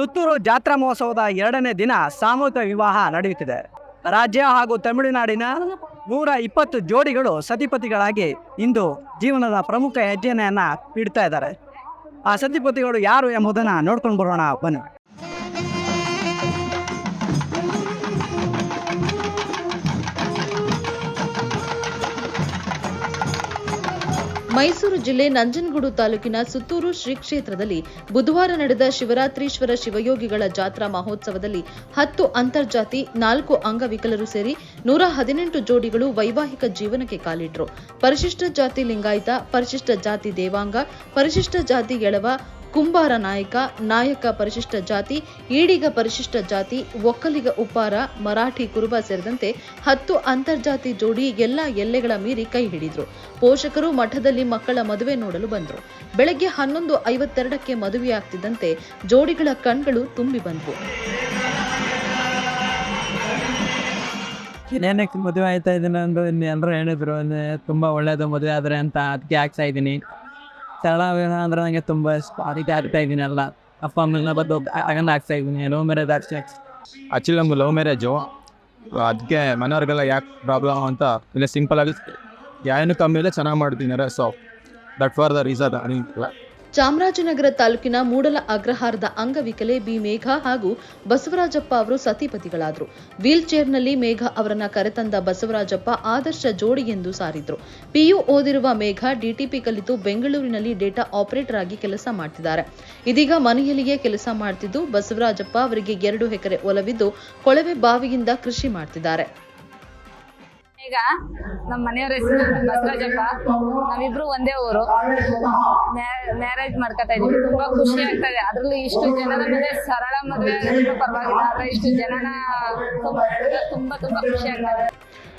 ಸುತ್ತೂರು ಜಾತ್ರಾ ಮಹೋತ್ಸವದ ಎರಡನೇ ದಿನ ಸಾಮೂಹಿಕ ವಿವಾಹ ನಡೆಯುತ್ತಿದೆ. ರಾಜ್ಯ ಹಾಗೂ ತಮಿಳುನಾಡಿನ ನೂರ ಇಪ್ಪತ್ತು ಜೋಡಿಗಳು ಸತಿಪತಿಗಳಾಗಿ ಇಂದು ಜೀವನದ ಪ್ರಮುಖ ಹೆಜ್ಜೆಯನ್ನು ಇಡ್ತಾ ಇದ್ದಾರೆ. ಆ ಸತಿಪತಿಗಳು ಯಾರು ಎಂಬುದನ್ನು ನೋಡ್ಕೊಂಡು ಬರೋಣ, ಬನ್ನಿ. ಮೈಸೂರು ಜಿಲ್ಲೆ ನಂಜನಗೂಡು ತಾಲೂಕಿನ ಸುತ್ತೂರು ಶ್ರೀ ಕ್ಷೇತ್ರದಲ್ಲಿ ಬುಧವಾರ ನಡೆದ ಶಿವರಾತ್ರೀಶ್ವರ ಶಿವಯೋಗಿಗಳ ಜಾತ್ರಾ ಮಹೋತ್ಸವದಲ್ಲಿ ಹತ್ತು ಅಂತರ್ಜಾತಿ, ನಾಲ್ಕು ಅಂಗವಿಕಲರು ಸೇರಿ ನೂರ ಹದಿನೆಂಟು ಜೋಡಿಗಳು ವೈವಾಹಿಕ ಜೀವನಕ್ಕೆ ಕಾಲಿಟ್ರು. ಪರಿಶಿಷ್ಟ ಜಾತಿ ಲಿಂಗಾಯತ, ಪರಿಶಿಷ್ಟ ಜಾತಿ ದೇವಾಂಗ, ಪರಿಶಿಷ್ಟ ಜಾತಿ ಎಳವ ಕುಂಬಾರ ನಾಯಕ ನಾಯಕ ಪರಿಶಿಷ್ಟ ಜಾತಿ, ಈಡಿಗ ಪರಿಶಿಷ್ಟ ಜಾತಿ, ಒಕ್ಕಲಿಗ ಉಪ್ಪಾರ, ಮರಾಠಿ ಕುರುಬ ಸೇರಿದಂತೆ ಹತ್ತು ಅಂತರ್ಜಾತಿ ಜೋಡಿ ಎಲ್ಲ ಎಲ್ಲೆಗಳ ಮೀರಿ ಕೈ ಹಿಡಿದ್ರು. ಪೋಷಕರು ಮಠದಲ್ಲಿ ಮಕ್ಕಳ ಮದುವೆ ನೋಡಲು ಬಂದರು. ಬೆಳಗ್ಗೆ ಹನ್ನೊಂದು ಐವತ್ತೆರಡಕ್ಕೆ ಮದುವೆಯಾಗ್ತಿದ್ದಂತೆ ಜೋಡಿಗಳ ಕಣ್ಗಳು ತುಂಬಿ ಬಂದವು. ಏನಕ್ಕೆ ಮದುವೆ ಆಯ್ತಾ ಇದೀನಿ ಅಂದ್ರೆ ಎಲ್ಲರೂ ಹೇಳಿದ್ರು ತುಂಬ ಒಳ್ಳೇದು ಮದುವೆ ಆದರೆ ಅಂತ ಅದಕ್ಕೆ ಆಗ್ತಾ ಇದ್ದೀನಿ ವಿವಾಹ ಅಂದ್ರೆ ನನಗೆ ತುಂಬ ಇಷ್ಟ. ಆಗ್ತಾ ಇದ್ದೀನಿ ಎಲ್ಲ. ಅಪ್ಪ ಅಮ್ಮನ ಬಂದು ಆಗಂದ ಆಗ್ತಾ ಇದ್ದೀನಿ. ಲವ್ ಮ್ಯಾರೇಜ್ ಆಗ್ತಾ ಆ್ಯಕ್ಚುಲಿ ನಮ್ದು ಲವ್ ಮ್ಯಾರೇಜು. ಅದಕ್ಕೆ ಮನೆಯವ್ರಿಗೆಲ್ಲ ಯಾಕೆ ಪ್ರಾಬ್ಲಮ್ ಅಂತ ಇಲ್ಲ ಸಿಂಪಲ್ ಆಗಿ ಏನು ಕಮ್ಮಿ ಇಲ್ಲ ಚೆನ್ನಾಗಿ ಮಾಡ್ತೀನಿ so that for the reason Chamarajanagar ತಾಲೂಕಿನ ಮೂಡಲ ಅಗ್ರಹಾರದ ಅಂಗವಿಕಲೆ ಬಿ ಮೇಘ ಹಾಗೂ ಬಸವರಾಜಪ್ಪ ಅವರು ಸತಿಪತಿಗಳಾದರು. ವೀಲ್ ಚೇರ್ನಲ್ಲಿ ಮೇಘ ಅವರನ್ನ ಕರೆತಂದ ಬಸವರಾಜಪ್ಪ ಆದರ್ಶ ಜೋಡಿ ಎಂದು ಸಾರಿದ್ರು. ಪಿಯು ಓದಿರುವ ಮೇಘ ಡಿಟಿಪಿ ಕಲಿತು ಬೆಂಗಳೂರಿನಲ್ಲಿ ಡೇಟಾ ಆಪರೇಟರ್ ಆಗಿ ಕೆಲಸ ಮಾಡ್ತಿದ್ದಾರೆ. ಇದೀಗ ಮನೆಯಲ್ಲಿಯೇ ಕೆಲಸ ಮಾಡ್ತಿದ್ದು, ಬಸವರಾಜಪ್ಪ ಅವರಿಗೆ ಎರಡು ಎಕರೆ ಒಲವಿದ್ದು ಕೊಳವೆ ಬಾವಿಯಿಂದ ಕೃಷಿ ಮಾಡ್ತಿದ್ದಾರೆ. ಈಗ ನಮ್ಮ ಮನೆಯವರ ಹೆಸರು ಬಸವರಾಜಪ್ಪ. ನಾವಿಬ್ರು ಒಂದೇ ಊರು. ಮ್ಯಾರೇಜ್ ಮಾಡ್ಕೊತಾ ಇದೀವಿ ತುಂಬಾ ಖುಷಿ ಆಗ್ತಾ ಇದೆ ಅದ್ರಲ್ಲೂ ಇಷ್ಟು ಜನರ ಮೇಲೆ ಸರಳ ಮದುವೆ ಪರವಾಗಿಲ್ಲ. ಆದ್ರೆ ಇಷ್ಟು ಜನನ ತುಂಬಾ ತುಂಬಾ ಖುಷಿ ಆಗ್ತಾ ಇದೆ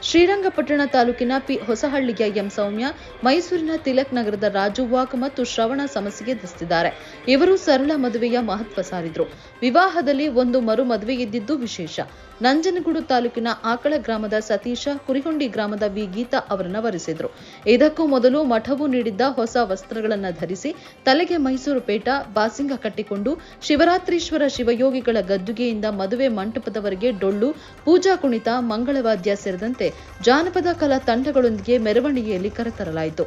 ಶ್ರೀರಂಗಪಟ್ಟಣ ತಾಲೂಕಿನ ಪಿ ಹೊಸಹಳ್ಳಿಯ ಎಂ ಸೌಮ್ಯ ಮೈಸೂರಿನ ತಿಲಕ್ ನಗರದ ರಾಜು ವಾಕ್ ಮತ್ತು ಶ್ರವಣ ಸಮಸ್ಯೆಗೆ ಧರಿಸಿದ್ದಾರೆ ಇವರು ಸರಳ ಮದುವೆಯ ಮಹತ್ವ ಸಾರಿದ್ರು. ವಿವಾಹದಲ್ಲಿ ಒಂದು ಮರು ಮದುವೆ ಇದ್ದಿದ್ದು ವಿಶೇಷ. ನಂಜನಗೂಡು ತಾಲೂಕಿನ ಆಕಳ ಗ್ರಾಮದ ಸತೀಶ, ಕುರಿಹುಂಡಿ ಗ್ರಾಮದ ವಿ ಗೀತಾ ಅವರನ್ನ ವರಿಸಿದ್ರು. ಇದಕ್ಕೂ ಮೊದಲು ಮಠವು ನೀಡಿದ್ದ ಹೊಸ ವಸ್ತ್ರಗಳನ್ನ ಧರಿಸಿ ತಲೆಗೆ ಮೈಸೂರು ಪೇಟ, ಬಾಸಿಂಗ ಕಟ್ಟಿಕೊಂಡು ಶಿವರಾತ್ರೀಶ್ವರ ಶಿವಯೋಗಿಗಳ ಗದ್ದುಗೆಯಿಂದ ಮದುವೆ ಮಂಟಪದವರೆಗೆ ಡೊಳ್ಳು, ಪೂಜಾ ಕುಣಿತ, ಮಂಗಳವಾದ್ಯ ಸೇರಿದಂತೆ ಜಾನಪದ ಕಲಾ ತಂಡಗಳೊಂದಿಗೆ ಮೆರವಣಿಗೆಯಲ್ಲಿ ಕರೆತರಲಾಯಿತು.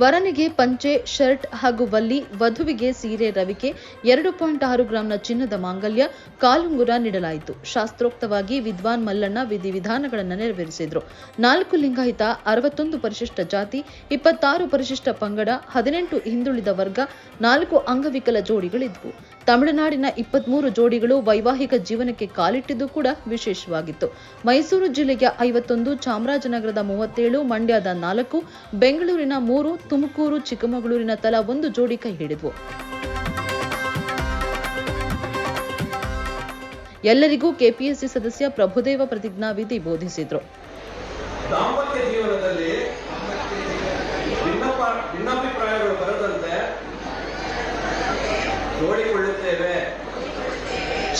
ವರನಿಗೆ ಪಂಚೆ, ಶರ್ಟ್ ಹಾಗೂ ವಲ್ಲಿ, ವಧುವಿಗೆ ಸೀರೆ ರವಿಕೆ ಎರಡು ಪಾಯಿಂಟ್ ಆರು ಗ್ರಾಂನ ಚಿನ್ನದ ಮಾಂಗಲ್ಯ, ಕಾಲುಂಗುರ ನೀಡಲಾಯಿತು. ಶಾಸ್ತ್ರೋಕ್ತವಾಗಿ ವಿದ್ವಾನ್ ಮಲ್ಲಣ್ಣ ವಿಧಿವಿಧಾನಗಳನ್ನು ನೆರವೇರಿಸಿದರು. ನಾಲ್ಕು ಲಿಂಗಾಯತ, ಅರವತ್ತೊಂದು ಪರಿಶಿಷ್ಟ ಜಾತಿ, ಇಪ್ಪತ್ತಾರು ಪರಿಶಿಷ್ಟ ಪಂಗಡ, ಹದಿನೆಂಟು ಹಿಂದುಳಿದ ವರ್ಗ, ನಾಲ್ಕು ಅಂಗವಿಕಲ ಜೋಡಿಗಳಿದ್ವು. ತಮಿಳುನಾಡಿನ ಇಪ್ಪತ್ಮೂರು ಜೋಡಿಗಳು ವೈವಾಹಿಕ ಜೀವನಕ್ಕೆ ಕಾಲಿಟ್ಟಿದ್ದು ಕೂಡ ವಿಶೇಷವಾಗಿತ್ತು. ಮೈಸೂರು ಜಿಲ್ಲೆಯ ಐವತ್ತೊಂದು, ಚಾಮರಾಜನಗರದ ಮೂವತ್ತೇಳು, ಮಂಡ್ಯದ ನಾಲ್ಕು, ಬೆಂಗಳೂರಿನ ಮೂರು, ತುಮಕೂರು, ಚಿಕ್ಕಮಗಳೂರಿನ ತಲಾ ಒಂದು ಜೋಡಿ ಕೈ ಹಿಡಿದ್ವು. ಎಲ್ಲರಿಗೂ ಕೆಪಿಎಸ್ಸಿ ಸದಸ್ಯ ಪ್ರಭುದೇವ ಬೋಧಿಸಿದ್ರು. ಭಿನ್ನಾಭಿಪ್ರಾಯಗಳು ಬರದಂತೆ ನೋಡಿಕೊಳ್ಳುತ್ತೇವೆ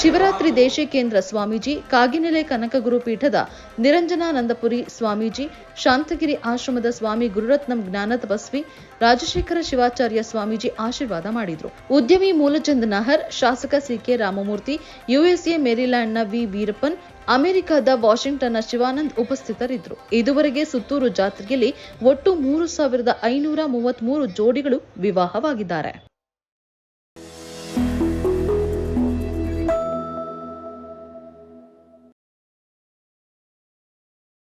ಶಿವರಾತ್ರಿ ದೇಶಿಕೇಂದ್ರ ಸ್ವಾಮೀಜಿ, ಕಾಗಿನೆಲೆ ಕನಕಗುರು ಪೀಠದ ನಿರಂಜನಾನಂದಪುರಿ ಸ್ವಾಮೀಜಿ, ಶಾಂತಗಿರಿ ಆಶ್ರಮದ ಸ್ವಾಮಿ ಗುರುರತ್ನಂ ಜ್ಞಾನ ತಪಸ್ವಿ ರಾಜಶೇಖರ ಶಿವಾಚಾರ್ಯ ಸ್ವಾಮೀಜಿ ಆಶೀರ್ವಾದ ಮಾಡಿದ್ರು. ಉದ್ಯಮಿ ಮೂಲಚಂದ್ ನಹರ್, ಶಾಸಕ ಸಿಕೆ ರಾಮಮೂರ್ತಿ, ಯುಎಸ್ಎ ಮೇರಿಲ್ಯಾಂಡ್ನ ವಿ. ವೀರಪ್ಪನ್, ಅಮೆರಿಕದ ವಾಷಿಂಗ್ಟನ್ನ ಶಿವಾನಂದ್ ಉಪಸ್ಥಿತರಿದ್ದರು ಇದುವರೆಗೆ ಸುತ್ತೂರು ಜಾತ್ರೆಯಲ್ಲಿ ಒಟ್ಟು ಮೂರು ಸಾವಿರದ ಐನೂರ ಮೂವತ್ಮೂರು ಜೋಡಿಗಳು ವಿವಾಹವಾಗಿದ್ದಾರೆ.